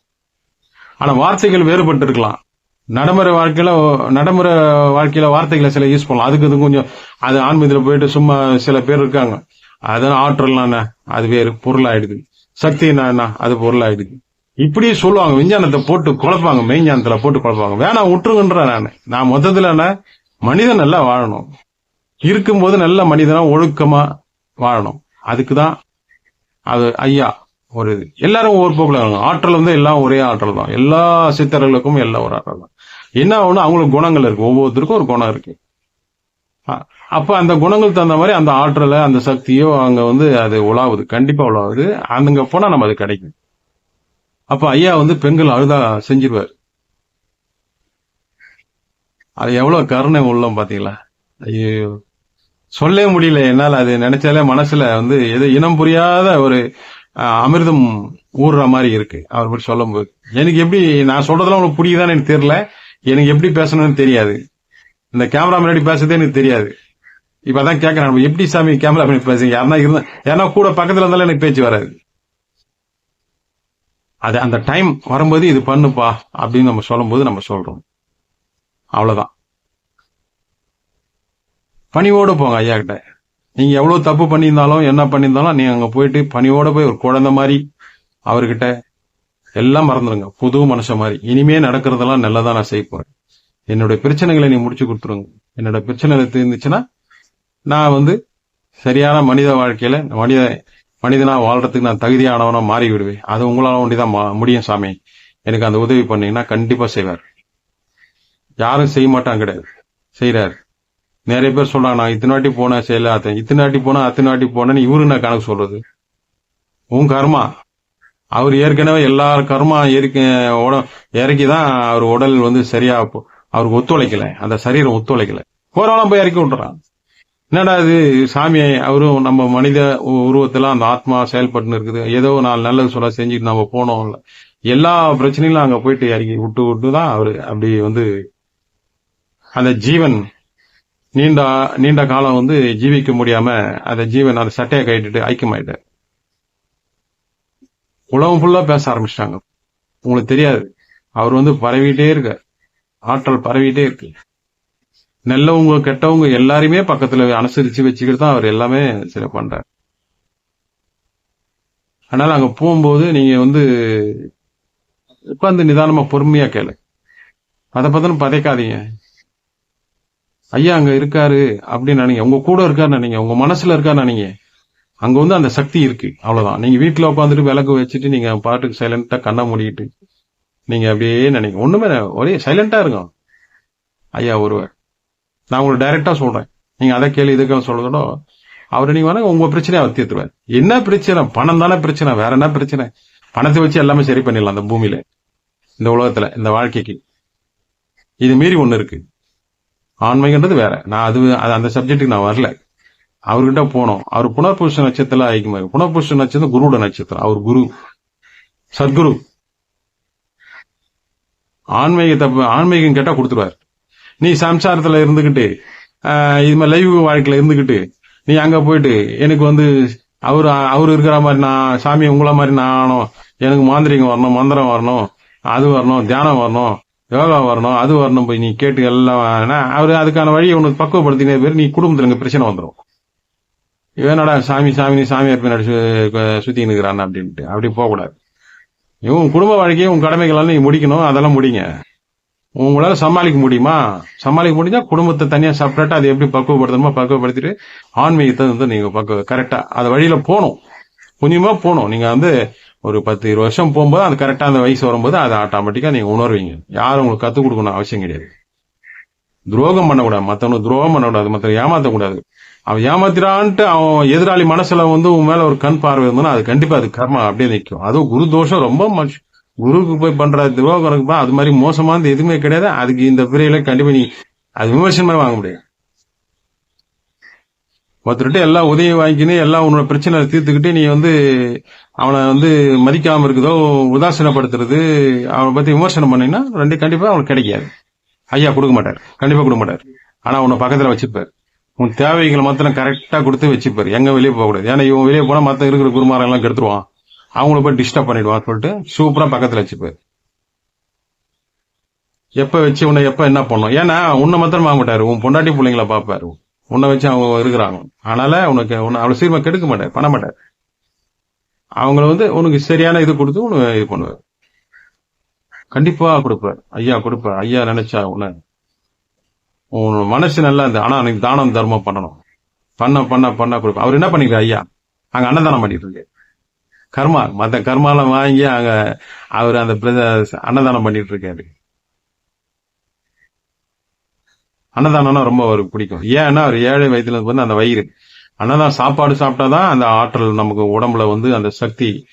ஆனா வார்த்தைகள் வேறுபட்டு இருக்கலாம். நடைமுறை வாழ்க்கையில நடைமுறை வாழ்க்கையில வார்த்தைகளை சில யூஸ் பண்ணலாம். அதுக்கு இது கொஞ்சம் அது ஆன்மீகத்துல போயிட்டு சும்மா சில பேர் இருக்காங்க. அதெல்லாம் ஆற்றல் அது வேறு பொருளாயிடுது. சக்தி என்ன அது பொருளாயிடுது இப்படி சொல்லுவாங்க விஞ்ஞானத்தை போட்டு குழப்பாங்க மெய்ஞானத்துல போட்டு குழப்பாங்க. வேணாம் விட்டுருங்கன்ற நான். நான் மொத்தத்துல மனிதன் நல்லா வாழணும். இருக்கும்போது நல்ல மனிதனா ஒழுக்கமா வாழணும். அதுக்குதான் அது ஐயா ஒரு இது. எல்லாரும் ஒவ்வொரு போக்குல ஆற்றல் வந்து எல்லாம் ஒரே ஆற்றல் தான். எல்லா சித்தர்களுக்கும் எல்லாம் ஒரு ஆற்றல் தான். என்ன ஒண்ணு? அவங்களுக்கு குணங்கள் இருக்கு. ஒவ்வொருத்தருக்கும் ஒரு குணம் இருக்கு. அப்ப அந்த குணங்கள் தகுந்த மாதிரி அந்த ஆற்றலை அந்த சக்தியோ அங்க வந்து அது உலாவுது. கண்டிப்பா உலாவுது. அங்க போனா நம்ம அது கிடைக்கும். அப்ப ஐயா வந்து பெண்கள் அழுதா செஞ்சிருவார். அது எவ்வளவு கருணை உள்ளம் பாத்தீங்களா? ஐயோ. சொல்லவே முடியல. என்னால அது நினைச்சாலே மனசுல வந்து எது இனம் புரியாத ஒரு அமிர்தம் ஊறுற மாதிரி இருக்கு. அவர் பற்றி சொல்லும்போது. எனக்கு எப்படி நான் சொல்றதெல்லாம் உங்களுக்கு புரியுதான்னு எனக்கு தெரியல. எனக்கு எப்படி பேசணும்னு தெரியாது. இந்த கேமரா முன்னாடி பேசுறதே எனக்கு தெரியாது. இப்ப அதான் கேட்கறேன் எப்படி சாமி கேமரா முன்னாடி பேசுங்க யாருன்னா இருந்தா ஏன்னா கூட பக்கத்துல இருந்தாலும் எனக்கு பேச்சு வராது. அது அந்த டைம் வரும்போது இது பண்ணுப்பா அப்படின்னு நம்ம சொல்லும்போது நம்ம சொல்றோம். அவ்வளவுதான். பணிவோடு போங்க ஐயா கிட்ட. நீங்க எவ்வளவு தப்பு பண்ணியிருந்தாலும் என்ன பண்ணியிருந்தாலும் நீங்க அங்க போயிட்டு பணியோட போய் ஒரு குழந்தை மாதிரி அவர்கிட்ட எல்லாம் மறந்துடுங்க. புது மனுஷன் மாதிரி. இனிமே நடக்கிறதெல்லாம் நல்லதா நான் செய்ய போறேன். என்னுடைய பிரச்சனைகளை நீ முடிச்சு கொடுத்துருங்க. என்னோட பிரச்சனை தீர்ந்துச்சுன்னா நான் வந்து சரியான மனித வாழ்க்கையில மனித மனிதனா வாழ்றதுக்கு நான் தகுதியானவனா மாறி விடுவேன் அது உங்களால ஒண்டிதான் மா- முடியும் சாமி. எனக்கு அந்த உதவி பண்ணீங்கன்னா கண்டிப்பா செய்வார். யாரும் செய்ய மாட்டாங்க கிடையாது. செய்யறாரு நிறைய பேர் சொல்றாங்க நான் இத்தனை வாட்டி போனேன் செய்யல இத்தனை வாட்டி போனா அத்தனை வாட்டி போனேன்னு இவரு நான் கணக்கு சொல்றது? உன் கர்மா. அவர் ஏற்கனவே எல்லா கர்மா இறக்கி உட- இறக்கிதான் அவர் உடல் வந்து சரியா அவருக்கு ஒத்துழைக்கல. அந்த சரீரம் ஒத்துழைக்கல. போறாலும் போய் இறக்கி விட்டுறான். என்னடா இது சாமியை அவரும் நம்ம மனித உ- உருவத்துல அந்த ஆத்மா செயல்பட்டுன்னு இருக்குது. ஏதோ நாலு நல்லது சொல்ல செஞ்சுட்டு நம்ம போனோம்ல எல்லா பிரச்சனைகளும் அங்க போயிட்டு இறக்கி விட்டு விட்டு தான் அவரு அப்படி வந்து அந்த ஜீவன் நீண்ட நீண்ட காலம் வந்து ஜீவிக்க முடியாம அந்த ஜீவன் அந்த சட்டையை கட்டிட்டு ஐக்கியமாயிட்டார். உலகம் ஃபுல்லா பேச ஆரம்பிச்சிட்டாங்க. உங்களுக்கு தெரியாது. அவர் வந்து பரவிட்டே இருக்க ஆற்றல் பரவிட்டே இருக்கு. நல்லவங்க கெட்டவங்க எல்லாரையுமே பக்கத்துல அனுசரிச்சு வச்சுக்கிட்டு தான் அவர் எல்லாமே சில பண்றார். அதனால அங்க போகும்போது நீங்க வந்து உட்காந்து நிதானமா பொறுமையா கேளு. அதை பத்தின பதைக்காதீங்க. ஐயா அங்க இருக்காரு அப்படின்னு நினைங்க. உங்க கூட இருக்காரு நினைங்க. உங்க மனசுல இருக்காரு நினைங்க. அங்க வந்து அந்த சக்தி இருக்கு. அவ்வளவுதான். நீங்க வீட்டுல உட்காந்துட்டு விளக்கு வச்சுட்டு நீங்க பாட்டுக்கு சைலண்டா கண்ணை மூடிக்கிட்டு நீங்க அப்படியே நினைங்க. ஒண்ணுமே ஒரே சைலண்டா இருங்க. ஐயா ஒருவர். நான் உங்களுக்கு டைரக்டா சொல்றேன். நீங்க அதை கேள்வி இதுக்கு சொல்றதோட அவரை நீங்க வேணா உங்க பிரச்சனையை அவர் தீர்த்துருவார். என்ன பிரச்சனை? பணம் தானே பிரச்சனை. வேற என்ன பிரச்சனை? பணத்தை வச்சு எல்லாமே சரி பண்ணிடலாம் அந்த பூமியில. இந்த உலகத்துல இந்த வாழ்க்கைக்கு. இது மீறி ஒண்ணு இருக்கு. ஆண்மைன்றது வேற. நான் அது அது அந்த சப்ஜெக்ட்டுக்கு நான் வரல. அவர்கிட்ட போனோம். அவர் புனர்புருஷ நட்சத்திரம் ஐக்கியமாக புனர்புருஷ நட்சத்திரம் குருவோட நட்சத்திரம். அவர் குரு. சத்குரு. ஆன்மீகத்தை ஆன்மீகம் கேட்டா கொடுத்துருவார். நீ சம்சாரத்துல இருந்துகிட்டு இது மாதிரி லைவ் வாழ்க்கையில இருந்துகிட்டு நீ அங்க போயிட்டு எனக்கு வந்து அவர் அவர் இருக்கிற மாதிரி நான் சாமி உங்கள மாதிரி நான் ஆகணும். எனக்கு மாந்திரிகம் வரணும் மந்திரம் வரணும் அது வரணும் தியானம் வரணும் யோகா வரணும் அது வரணும் போய் நீ கேட்டு எல்லாம் ஆனா, அவரு அதுக்கான வழியை உனக்கு பக்குவப்படுத்தினே பேர் நீ குடும்பத்துல இங்க பிரச்சனை வந்துடும் இவனடா சாமி சாமி சாமியார் பின்னாடி சு- சுத்தி நிற்கிறான் அப்படின்ட்டு. அப்படி போகக்கூடாது. இவன் குடும்ப வாழ்க்கையை உன் கடமைகளால் நீ முடிக்கணும். அதெல்லாம் முடிங்க. உங்களால சமாளிக்க முடியுமா? சமாளிக்க முடிஞ்சா குடும்பத்தை தனியா செப்பரேட்டா அதை எப்படி பக்குவப்படுத்தணுமோ பக்குவப்படுத்திட்டு ஆன்மீகத்தை வந்து நீங்க பக்குவ கரெக்டா அது வழியில போகணும். கொஞ்சமா போகணும். நீங்க வந்து ஒரு பத்து இருபது வருஷம் போகும்போது அது கரெக்டா அந்த வயசு வரும்போது அதை ஆட்டோமேட்டிக்கா நீங்க உணர்வீங்க. யாரும் உங்களுக்கு கத்துக் கொடுக்கணும் அவசியம் கிடையாது. துரோகம் பண்ணக்கூடாது. மத்தவனுக்கு துரோகம் பண்ணக்கூடாது. மத்த ஏமாத்தக்கூடாது. அவன் ஏமாத்திரான்ட்டு அவன் எதிராளி மனசுல வந்து உன் மேல ஒரு கண் பார்வை இருந்ததுன்னா அது கண்டிப்பா அது கர்மா அப்படியே நிற்கும் அதுவும் குரு தோஷம் ரொம்ப மோசம். குருவுக்கு போய் பண்ற துரோகம் அது மாதிரி மோசமானது எதுவுமே கிடையாது. அதுக்கு இந்த பிரியில கண்டிப்பா நீ அது விமர்சனமே வாங்க முடியாது ஒருத்தர்கிட்ட எல்லா உதவி வாங்கினு எல்லாம் உன்னோட பிரச்சனை தீர்த்துக்கிட்டு நீ வந்து அவனை வந்து மதிக்காம இருக்குதோ உதாசீனப்படுத்துறது அவனை பத்தி விமர்சனம் பண்ணீங்கன்னா ரெண்டு கண்டிப்பா அவனுக்கு கிடைக்காது. ஐயா கொடுக்க மாட்டார். கண்டிப்பா கொடுக்க மாட்டார். ஆனா உன்னை பக்கத்துல வச்சுப்பார். உன் தேவைகள் மாத்திரம் கரெக்டா கொடுத்து வச்சுப்பாரு. எங்க வெளியே போகக்கூடாது. ஏன்னா இவன் வெளியே போனா மத்த இருக்கிற குருமாரெல்லாம் எல்லாம் கெடுத்துருவான். அவங்கள போய் டிஸ்டர்ப் பண்ணிடுவான் சொல்லிட்டு சூப்பரா பக்கத்துல வச்சுப்பாரு. எப்ப வச்சு உன்னை எப்ப என்ன பண்ணும் ஏன்னா உன்னை மாத்திரம் வாங்க மாட்டாரு. உன் பொண்டாட்டி பிள்ளைங்கள பாப்பாரு உன்னை வச்சு அவங்க இருக்கிறாங்க. அதனால உனக்கு உன்னை அவ்வளவு சீக்கிரமா கெடுக்க மாட்டார் பண்ண மாட்டார். அவங்கள வந்து உனக்கு சரியான இது கொடுத்து உனக்கு இது பண்ணுவார். கண்டிப்பா கொடுப்பார். ஐயா கொடுப்பார். ஐயா நினைச்சா உன்னை உன் மனசு நல்லா இருந்து ஆனா நீ தானம் தர்மம் பண்ணணும். பண்ண பண்ண பண்ண கொடுப்ப. அவர் என்ன பண்ணிக்கிறார் ஐயா? அங்க அன்னதானம் பண்ணிட்டு இருக்காரு. கர்மா மத்த கர்மாலாம் வாங்கி அங்க அவர் அந்த பிரத- அன்னதானம் பண்ணிட்டு இருக்காரு. அன்னதானம்னா ரொம்ப அவருக்கு பிடிக்கும். ஏன்னா அவர் ஏழை வயதுல வந்து அந்த வயிறு. அன்னதானம் சாப்பாடு சாப்பிட்டாதான் அந்த ஆற்றல் நமக்கு உடம்புல வந்து அந்த சக்தி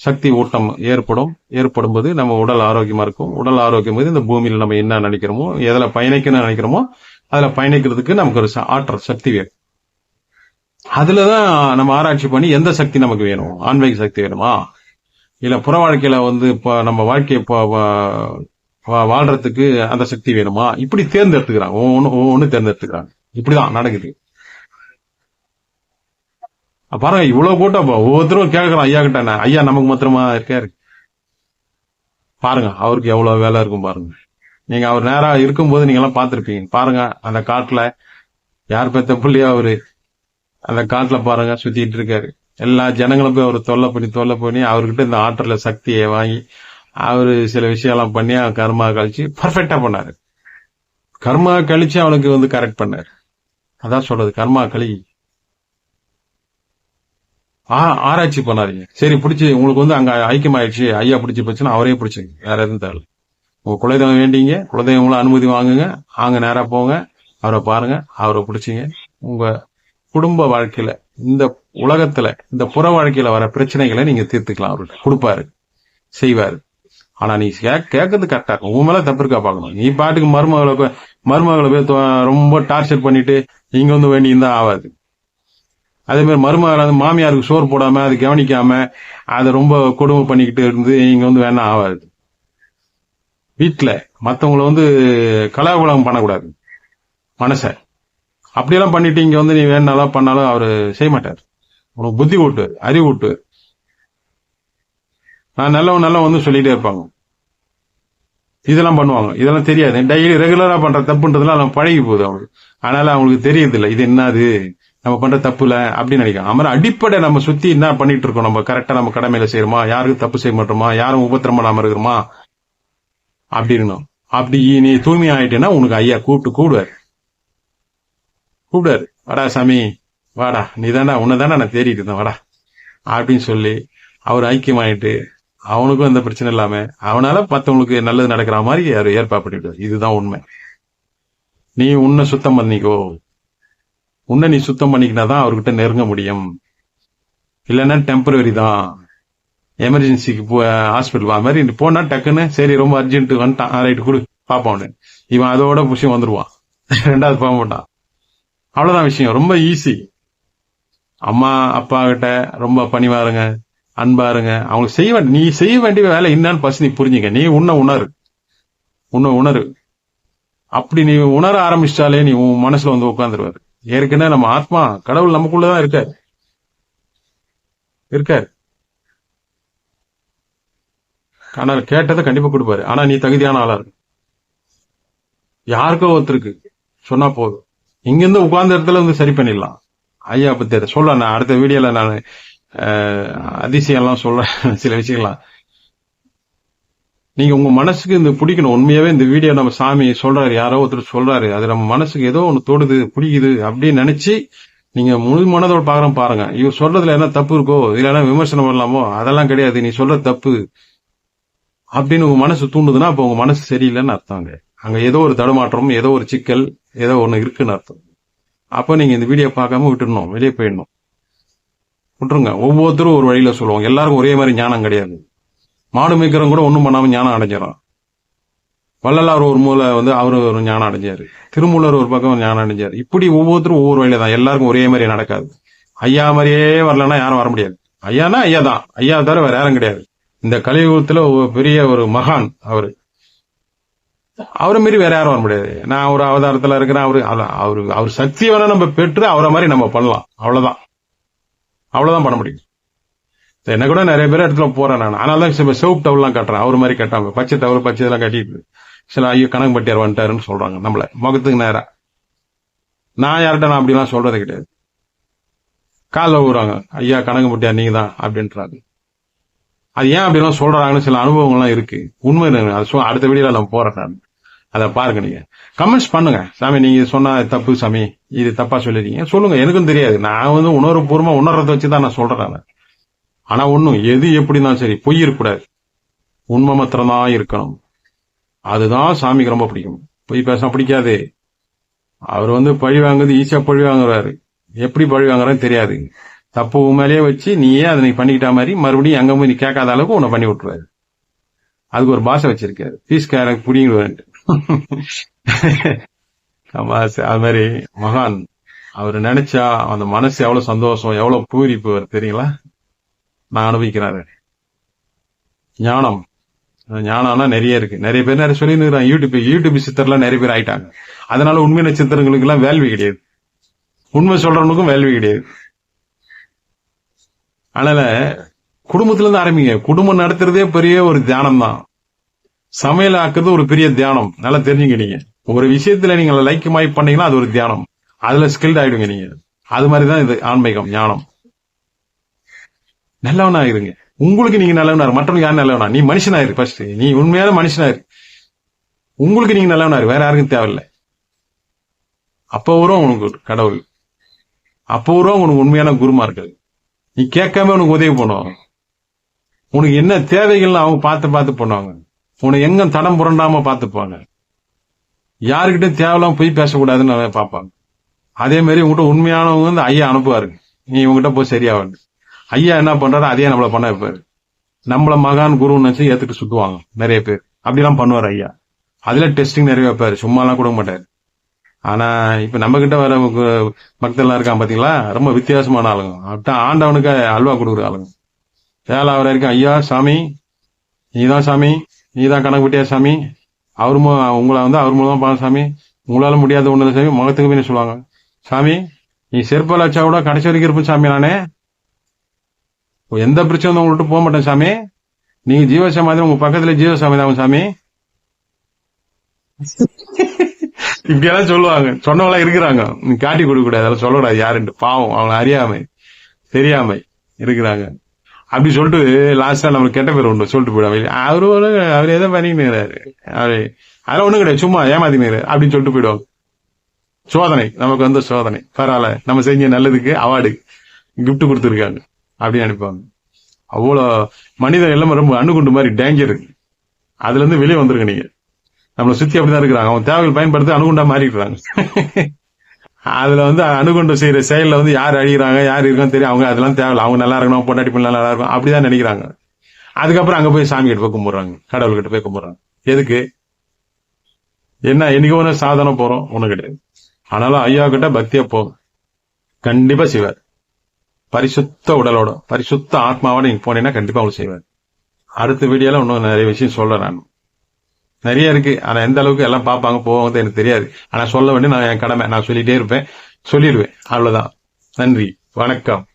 சக்தி ஊட்டம் ஏற்படும் ஏற்படும் போது நம்ம உடல் ஆரோக்கியமா இருக்கும். உடல் ஆரோக்கியம் போது இந்த பூமியில நம்ம என்ன நினைக்கிறோமோ எதுல பயணிக்கணும்னு நினைக்கிறோமோ அதுல பயணிக்கிறதுக்கு நமக்கு ஒரு ஆற்றல் சக்தி வேணும். அதுலதான் நம்ம ஆராய்ச்சி பண்ணி எந்த சக்தி நமக்கு வேணும்? ஆன்மீக சக்தி வேணுமா? இல்ல புற வாழ்க்கையில வந்து இப்போ நம்ம வாழ்க்கையை வா- வா- வாழ்றதுக்கு அந்த சக்தி வேணுமா? இப்படி தேர்ந்தெடுத்துக்கிறாங்க. ஒவ்வொன்னு ஒவ்வொன்னு தேர்ந்தெடுத்துக்கிறாங்க. இப்படிதான் நடக்குது. பாருங்க இவ்வளவு கூட்டம் ஒவ்வொருத்தரும் கேட்கறோம் ஐயா கிட்ட நான், ஐயா நமக்கு மாத்திரமா இருக்காரு பாருங்க அவருக்கு எவ்வளவு வேலை இருக்கும் பாருங்க. நீங்க அவர் நேரா இருக்கும்போது நீங்க எல்லாம் பார்த்திருப்பீங்க. பாருங்க அந்த காட்டுல யார் பெத்த பிள்ளையோ அவரு? அந்த காட்டுல பாருங்க சுத்திட்டு இருக்காரு. எல்லா ஜனங்களும் போய் அவர் தொல்லை பண்ணி தொல்லை பண்ணி அவர்கிட்ட இந்த ஆற்றல சக்தியை வாங்கி அவரு சில விஷயம் எல்லாம் பண்ணி அவன் கர்மா கழிச்சு பர்ஃபெக்டா பண்ணாரு கர்மா கழிச்சு அவனுக்கு வந்து கரெக்ட் பண்ணாரு. அதான் சொல்றது கர்மா கழி. ஆராய்ச்சி பண்ணாதீங்க. சரி பிடிச்சி உங்களுக்கு வந்து அங்க ஐக்கியமாயிடுச்சு. ஐயா பிடிச்சி போச்சுன்னா அவரே பிடிச்சிங்க. வேற எதுவும் தேவை உங்க குலதெய்வம் வேண்டிங்க. குலதெய்வங்கள அனுமதி வாங்குங்க. அங்க நேரா போங்க. அவரை பாருங்க. அவரை பிடிச்சிங்க. உங்க குடும்ப வாழ்க்கையில இந்த உலகத்துல இந்த புற வாழ்க்கையில வர பிரச்சனைகளை நீங்க தீர்த்துக்கலாம். அவர்கிட்ட கொடுப்பாரு. செய்வாரு. ஆனா நீ கேட்கறது கரெக்டா இருக்கும். உன் மேல தப்பு இருக்கா பார்க்கணும். நீ பாட்டுக்கு மருமகளை மருமகளை போய் ரொம்ப டார்ச்சர் பண்ணிட்டு இங்க வந்து வேண்டியிருந்தா ஆகாது. அதே மாதிரி மருமகள் வந்து மாமியாருக்கு சோறு போடாம அது கவனிக்காம அதை ரொம்ப கொடுமை பண்ணிக்கிட்டு இருந்து நீங்க வந்து வேணா ஆகாது வீட்டில் மற்றவங்கள வந்து கலாகுலம் பண்ணக்கூடாது. மனசை. அப்படியெல்லாம் பண்ணிட்டு இங்க வந்து நீ வேணாலும் பண்ணாலும் அவர் செய்ய மாட்டார். உனக்கு புத்தி விட்டு அறிவு விட்டு நான் நல்லவன் நல்லவன் வந்து சொல்லிட்டே இருப்பாங்க. இதெல்லாம் பண்ணுவாங்க. இதெல்லாம் தெரியாது. டெய்லி ரெகுலரா பண்ற தப்புன்றதுலாம் அவங்க பழகி போகுது அவங்களுக்கு அதனால அவங்களுக்கு தெரியறது இது என்னது? நம்ம பண்ற தப்புல அப்படின்னு நினைக்கிறோம் அமர அடிப்படை நம்ம சுத்தி என்ன பண்ணிட்டு இருக்கோம் நம்ம? கரெக்டா நம்ம கடமையில செய்யறோமா? யாருக்கும் தப்பு செய்ய மாட்டோமா? யாரும் உபத்திரம் பண்ணாம இருக்கிறோமா? அப்படின்னு அப்படி நீ தூய்மை ஆயிட்டேன்னா உனக்கு ஐயா கூப்பிட்டு கூடுவாரு கூப்பிடுவாரு. வாடா சாமி வாடா. நீ தானே உன்னை நான் தேடிட்டு இருந்தேன். வாடா. அப்படின்னு சொல்லி அவர் ஐக்கியமாயிட்டு அவனுக்கும் எந்த பிரச்சனை இல்லாம அவனால மத்தவங்களுக்கு நல்லது நடக்கிற மாதிரி அவர் ஏற்பாடு பண்ணிவிடுவார் இதுதான் உண்மை. நீ உன்னை சுத்தம் பண்ணிக்கோ. உன்னை நீ சுத்தம் பண்ணிக்கினாதான் அவர்கிட்ட நெருங்க முடியும். இல்லைன்னா டெம்பரரி தான். எமர்ஜென்சிக்கு போ ஹாஸ்பிட்டல் அது மாதிரி போனா டக்குன்னு சரி ரொம்ப அர்ஜென்ட் வந்துட்டான் ரைட்டு கொடு. பாப்பான்னு இவன் அதோட புஷியம் வந்துருவான். ரெண்டாவது போக மாட்டான் அவ்வளவுதான் விஷயம். ரொம்ப ஈஸி அம்மா அப்பா கிட்ட ரொம்ப பணிவாருங்க. அன்பாருங்க. அவங்களுக்கு செய்ய வேண்டிய நீ செய்ய வேண்டிய வேலை என்னன்னு பசி நீ புரிஞ்சுங்க நீ உன்ன உணரு. உன்னை உணரு. அப்படி நீ உணர ஆரம்பிச்சிட்டாலே நீ உன் மனசுல வந்து உட்காந்துருவாரு ஏற்கனவே நம்ம ஆத்மா கடவுள் நமக்குள்ளதான் இருக்காரு. இருக்காரு. ஆனால் கேட்டதை கண்டிப்பா கொடுப்பாரு. ஆனா நீ தகுதியான ஆளா இருக்கு யாருக்கோ ஒருத்தருக்கு சொன்னா போதும். இங்கிருந்து உட்கார்ந்த இடத்துல வந்து சரி பண்ணிடலாம். ஐயா பத்தி சொல்ல நான் அடுத்த வீடியோல நான் எல்லாம் சொல்றேன். சில விஷயங்கள்லாம். நீங்க உங்க மனசுக்கு இந்த பிடிக்கணும். உண்மையாவே இந்த வீடியோ நம்ம சாமி சொல்றாரு யாரோ ஒருத்தர் சொல்றாரு. அது நம்ம மனசுக்கு ஏதோ ஒண்ணு தோடுது பிடிக்குது அப்படின்னு நினைச்சு நீங்க முழு மனதோட பாக்குறோம் பாருங்க. இவர் சொல்றதுல என்ன தப்பு இருக்கோ இல்லைன்னா விமர்சனம் பண்ணலாமோ அதெல்லாம் கிடையாது. நீ சொல்ற தப்பு அப்படின்னு உங்க மனசு தூண்டுதுன்னா அப்ப உங்க மனசு சரியில்லைன்னு அர்த்தம் அங்க. ஏதோ ஒரு தடுமாற்றம் ஏதோ ஒரு சிக்கல் ஏதோ ஒண்ணு இருக்குன்னு அர்த்தம். அப்ப நீங்க இந்த வீடியோ பார்க்காம விட்டுடணும் வெளியே போயிடணும். விட்டுருங்க. ஒவ்வொருத்தரும் ஒரு வழியில சொல்லுவாங்க. எல்லாருக்கும் ஒரே மாதிரி ஞானம் கிடையாது. மாடு மேய்க்கிறவங்க கூட ஒன்றும் பண்ணாம ஞானம் அடைஞ்சிடும் வள்ளலார் ஒரு மூலை வந்து அவரு ஒரு ஞானம் அடைஞ்சாரு. திருமூலர் ஒரு பக்கம் ஞானம் அடைஞ்சாரு. இப்படி ஒவ்வொருத்தரும் ஒவ்வொரு வழியில தான் எல்லாருக்கும் ஒரே மாதிரி நடக்காது. ஐயா மாதிரியே வரலன்னா யாரும் வர முடியாது. ஐயானா ஐயா தான் ஐயா தவிர வேற யாரும் கிடையாது. இந்த கலியுகத்துல பெரிய ஒரு மகான் அவரு. அவரை மாரி வேற யாரும் வர முடியாது. நான் ஒரு அவதாரத்துல இருக்கிறேன். அவரு அவரு அவர் சக்தி வேணா நம்ம பெற்று அவரை மாதிரி நம்ம பண்ணலாம். அவ்வளவுதான். அவ்வளவுதான் பண்ண முடியும். என்ன கூட நிறைய பேர் இடத்துல போறேன் நான். அதனால தான் சிவப்பு டவுல்லாம் கட்டுறேன் அவர் மாதிரி கட்டாம. பச்சை டவுல் பச்சை இதெல்லாம் கட்டிட்டு சில ஐயோ கணக்கு பட்டியார் வந்துட்டாருன்னு சொல்றாங்க நம்மள. முகத்துக்கு நேரம் நான் யார்கிட்ட நான் அப்படிலாம் சொல்றது கிடையாது. காலில் ஊறாங்க ஐயா கணக்கு பட்டியார் நீங்க தான் அப்படின்றாங்க அது ஏன் அப்படிலாம் சொல்றாங்கன்னு சில அனுபவங்கள்லாம் இருக்கு. உண்மை அது. அடுத்த வீடியோல நான் போறேன் நான். அதை பாருங்க நீங்க. கமெண்ட்ஸ் பண்ணுங்க. சாமி நீங்க சொன்னா தப்பு சாமி. இது தப்பா சொல்லிருக்கீங்க சொல்லுங்க. எனக்கும் தெரியாது. நான் வந்து உணர்வுபூர்வமா உணர்றதை வச்சு தான் நான் சொல்றேன் நான். ஆனா ஒண்ணும் எது எப்படினாலும் சரி பொய் இருக்கக்கூடாது. உண்மை மாத்திரம்தான் இருக்கணும். அதுதான் சாமிக்கு ரொம்ப பிடிக்கும். பொய் பேச பிடிக்காது. அவர் வந்து பழி வாங்குறது ஈஸியா பழி வாங்குறாரு. எப்படி பழி வாங்குறான்னு தெரியாது. தப்பு உன் மேலேயே வச்சு நீயே அதை நீ பண்ணிக்கிட்ட மாதிரி மறுபடியும் அங்க போய் நீ கேட்காத அளவுக்கு உன்னை பண்ணி விட்டுருவாரு. அதுக்கு ஒரு பாஷை வச்சிருக்காரு. பீஸ் எனக்கு புடிங்கிடுவான்ட்டு அது மாதிரி மகான். அவர் நினைச்சா அந்த மனசு எவ்வளவு சந்தோஷம் எவ்வளவு பூரிப்பு தெரியுங்களா? நான் அனுபவிக்கிறேன் ஞானம். ஞானம்னா நிறைய இருக்கு. நிறைய பேர் நிறைய சொல்லி யூடியூப் யூடியூப் சித்தர்லாம் நிறைய பேர் ஆயிட்டாங்க. அதனால உண்மை நட்சத்திரங்களுக்கு எல்லாம் வேல்வி கிடையாது. உண்மை சொல்றவனுக்கும் வேல்வி கிடையாது. அதனால குடும்பத்துல இருந்து ஆரம்பிங்க. குடும்பம் நடத்துறதே பெரிய ஒரு தியானம் தான் சமையல் ஆக்குறது ஒரு பெரிய தியானம். நல்லா தெரிஞ்சுங்க நீங்க. ஒரு விஷயத்துல நீங்க லைக் மாய் பண்ணீங்கன்னா அது ஒரு தியானம். அதுல ஸ்கில்ட் ஆயிடுங்க நீங்க. அது மாதிரிதான் இது ஆன்மீகம் ஞானம். நல்லவனா இருங்க உங்களுக்கு நீங்க நல்லவனாரு மற்றவங்க யார் நல்லவனா? நீ மனுஷனாயிரு ஃபர்ஸ்ட் நீ உண்மையான மனுஷனாயிரு. உங்களுக்கு நீங்க நல்லவனாரு வேற யாருக்கும் தேவையில்லை. அப்போ வரும் உனக்கு கடவுள். அப்போ வரும் உனக்கு உண்மையான குருமார்கள். நீ கேட்காம உனக்கு உதவி பண்ணுவாங்க. உனக்கு என்ன தேவைகள்னு அவங்க பார்த்து பார்த்து பண்ணுவாங்க. உனக்கு எங்க தடம் புரண்டாம பார்த்துப்பாங்க. யாருக்கிட்டையும் தேவையில்லாம போய் பேசக்கூடாதுன்னு பார்ப்பாங்க. அதே மாதிரி உங்ககிட்ட உண்மையானவங்க வந்து ஐயா அனுப்புவாருங்க. நீ இவங்ககிட்ட போய் சரியாவாங்க ஐயா என்ன பண்றாரு அதே நம்மள பண்ண வைப்பாரு. நம்மள மகான் குருன்னு நினைச்சு ஏத்துட்டு சுத்துவாங்க நிறைய பேர். அப்படிலாம் பண்ணுவார் ஐயா. அதுல டெஸ்டிங் நிறைய வைப்பாரு. சும்மாலாம் கொடுக்க மாட்டாரு. ஆனா இப்ப நம்ம கிட்ட வர பக்தர்லாம் இருக்கான் பாத்தீங்களா? ரொம்ப வித்தியாசமான ஆளுங்க. அப்படின் ஆண்டவனுக்கு அல்வா கொடுக்குற ஆளுங்க. வேலை அவர் வரைக்கும் ஐயா சாமி நீதான் சாமி நீதான் கணக்கு விட்டியா சாமி? அவர் உங்களை வந்து அவர் மூலமா பாருங்க சாமி. உங்களால முடியாத ஒண்ணு சாமி. முகத்துக்கு சொல்லுவாங்க. சாமி நீ செருப்பால் வச்சா கூட கடைசி வரைக்கும் இருப்பேன் சாமி நானே. எந்த பிரச்சனை வந்து உங்கள்கிட்ட போக மாட்டேன் சாமி. நீங்க ஜீவசாமி உங்க பக்கத்துல ஜீவசாமி தான் சாமி. இப்படியெல்லாம் சொல்லுவாங்க. சொன்னவங்களா இருக்கிறாங்க. நீ காட்டி கொடுக்க கூடாது அதெல்லாம் சொல்லக்கூடாது யாருன்ட்டு. பாவம் அவங்க அறியாமை தெரியாமை இருக்கிறாங்க. அப்படி சொல்லிட்டு லாஸ்டா நம்மளுக்கு கெட்ட பேர் உண்டு சொல்லிட்டு போயிடுவாங்க அவரு அவர் எதை பண்ணிக்கிறாரு அவரு அதெல்லாம் ஒண்ணும் கிடையாது சும்மா ஏமாத்தினுறாரு அப்படின்னு சொல்லிட்டு போயிடுவாங்க. சோதனை நமக்கு வந்து சோதனை. பரவாயில்ல நம்ம செஞ்ச நல்லதுக்கு அவார்டு கிஃப்ட் கொடுத்துருக்காங்க. அப்படின்னு நினைப்பாங்க. அவ்வளோ மனிதன் எல்லாமே ரொம்ப அணுகுண்டு மாதிரி டேஞ்சர் அதுல இருந்து வெளியே வந்துருங்க நீங்க. நம்மளை சுத்தி அப்படிதான் இருக்கிறாங்க. அவங்க தேவைகள் பயன்படுத்தி அணுகுண்டா மாறிடுறாங்க அதுல வந்து அணுகுண்டு செய்யற செயல்ல வந்து யார் அழிகிறாங்க யார் இருக்கான்னு தெரியும். அவங்க அதெல்லாம் தேவையில்ல. அவங்க நல்லா இருக்கணும் பொண்டாட்டி பிள்ளை நல்லா இருக்கும். அப்படிதான் நினைக்கிறாங்க. அதுக்கப்புறம் அங்க போய் சாமி கிட்ட போய் கும்பிடுறாங்க. கடவுள் கிட்ட போய் கும்பிடுறாங்க. எதுக்கு? என்ன என்னைக்கு ஒண்ணு சாதனம் போறோம். ஒண்ணு கிடையாது. ஆனாலும் ஐயா கிட்ட பக்தியா போகும் கண்டிப்பா செய்வார். பரிசுத்த உடலோட பரிசுத்த ஆத்மாவோட நீங்க போனீங்கன்னா கண்டிப்பா அவங்க செய்வார் அடுத்த வீடியோல இன்னும் நிறைய விஷயம் சொல்றேன் நான். நிறைய இருக்கு. ஆனா எந்த அளவுக்கு எல்லாம் பார்ப்பாங்க போவாங்க எனக்கு தெரியாது. ஆனா சொல்ல வேண்டிய நான் என் கடமை. நான் சொல்லிட்டே இருப்பேன். சொல்லிடுவேன். அவ்வளவுதான். நன்றி. வணக்கம்.